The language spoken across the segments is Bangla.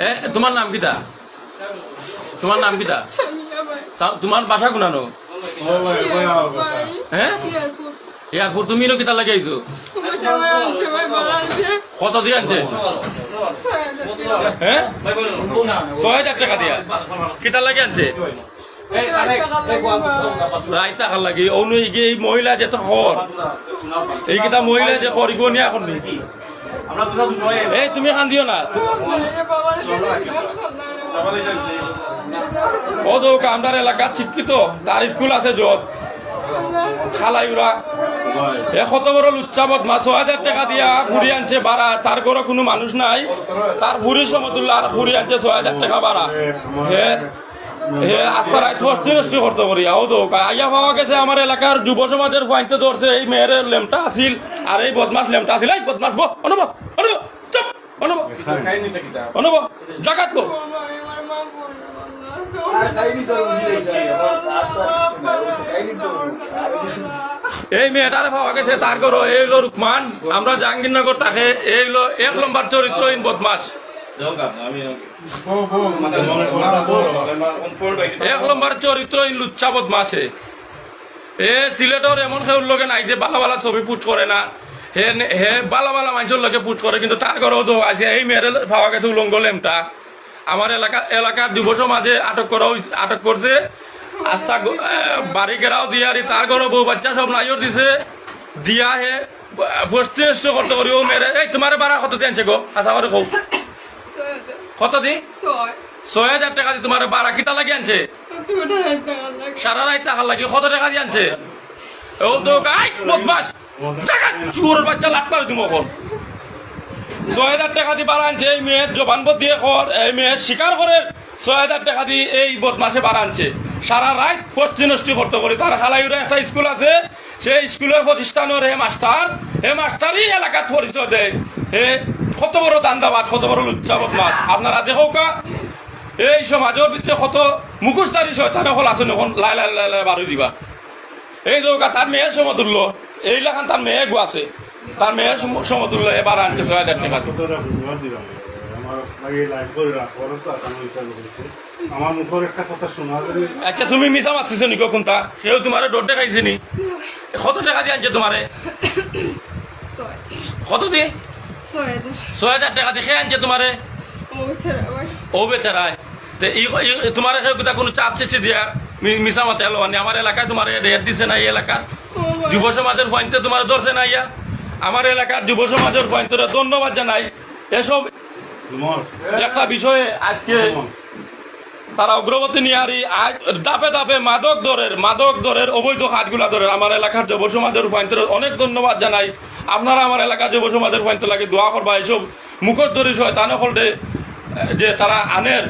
এ তোমার নাম কিটা? তোমার নাম কিটা? তোমার বাসা কোনানো? হ্যাঁ? এয়ারপোর্ট। তুমি কিটা লাগে আইছো? কত দিয়ে আনছে? ছয় হাজার। টাকা। হ্যাঁ টাকা দিয়া। কিটা লাগে আনছে? রায় টাকা লাগে। অনু এই মহিলা যে তো হর এইকেইটা মহিলা যে করিব নিয়া এখন এই তুমি কান্দিও না। ও তো কামদার এলাকাত শিক্ষিত তার স্কুল আছে যত। খালাইউরা এ কত বড় মা ছ হাজার টাকা দিয়া ফুরি আনছে ভাড়া তার ঘরে কোনো মানুষ নাই। তার ফুরি সমতুল্য আর ফুরি আনছে ছয় হাজার টাকা ভাড়া হে হে আস্তা রায় ফস্তি নষ্টি করতে পারি আও তো আইয়া পাওয়া গেছে আমার এলাকার যুব সমাজের পয়েন্টে ধরছে এই মেয়ের লেমটা আছিল আর এই বদমাস লেমটা আছিল। এই বদমাস বো অনুভব অনুভব চুপ অনুভব অনুভব জাগাত বো এই মেয়েটারে পাওয়া গেছে তার ঘর এইগুলো রুকমান। আমরা জাহাঙ্গীরনগর তাকে এইগুলো এক নম্বর চরিত্রহীন বদমাস। এক নম্বর চরিত্রহীন লুচ্ছা বদমাসে এ সিলেটর এমন কেউ লোকে নাই যে বালা বালা ছবি পুট করে না। হে হে বালা বালা মানুষের লোকে পুট করে, কিন্তু তার ঘরেও তো আছে। এই মেয়ের পাওয়া আমার এলাকা, এলাকার যুব আটক করা আটক করছে। আস্থা বাড়ি ঘেরাও দিয়ে তার ঘরে বউ বাচ্চা সব নাইও দিছে। দিয়া হে নষ্ট করতে করি ও মেরে এই তোমার বাড়া কত দিয়েছে গো? আশা করে কৌ কত দি? ছয়। হাজার টাকা দিয়ে তোমার বারা কিতা লাগে আনছে? সারা রায় টাকা লাগে কত টাকা দিয়ে আনছে? ও তো গাই বদমাস! চুরের বাচ্চা লাভ পারে তুমি এখন ছয় হাজার টাকা দিয়ে বাড়া আনছে এই মেয়ের জবানবদ দিয়ে কর এই মেয়ের শিকার করে ছয় হাজার টাকা দিয়ে এই বদমাসে বাড়া আনছে। সারা রাত ফস্তি নষ্টি করতে করি। তার হালাইরে একটা স্কুল আছে। সেই স্কুলের প্রতিষ্ঠানের হে মাস্টার, হে মাস্টারই এলাকাত পরিচয় দেয়। হে, কত বড় দান্দাবাদ, কত বড় লুচ্চা বদমাস। আপনারা দেখো কা, এই সমাজের ভিতরে কত মুখোশধারী শয়তান হল আছে এখন লাই লাই লাই লাই বারো দিবা। এই দৌকা তার মেয়ের সমতুল্য। এই লেখান তার মেয়ে গো আছে। তার সম- সমতুল্য, এবার আনছে ছয় হাজার টাকা। আমার মুখের একটা কথা শোনা আচ্ছা তুমি মিশা মারছিস নি কোনটা সেও তোমার ডোর দেখাইছে নি? কত টাকা দিয়ে আনছে তোমারে ছয়। কত দিয়ে? ছয় হাজার টাকা আনছে তোমারে ও বেচারায় তো তোমার কোনো চাপ চেচে দিয়া মিশা মাতে এলো আমার এলাকায় তোমার রেট দিছে না এই এলাকার যুব সমাজের পয়েন্টে তোমার ধরছে না ইয়া আমার এলাকার যুব সমাজের পয়েন্টে ধন্যবাদ জানাই। এসব একটা বিষয়ে আজকে তারা অগ্রগতি নিয়ে আজ দাপে দাপে মাদক দরের মাদক দরের অবৈধ হাতগুলা দরের আমার এলাকার যুব সমাজের পয়েন্টের অনেক ধন্যবাদ জানাই। আপনারা আমার এলাকার যুব সমাজের পয়েন্ট লাগে দোয়া করবা। এইসব মুখর ধরি শয়তানে হলডে যে তারা আনের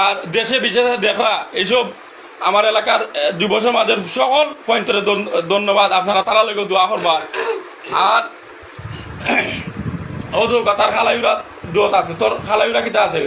আর দেশে বিশেষে দেখা এইসব আমার এলাকার যুব সমাজের সকল পয়েন্টের ধন্যবাদ। আপনারা তারা লেগে দোয়া করবা। আর ও তো তার খালাইরা দোত আছে। তোর খালাইরা কিটা আছে?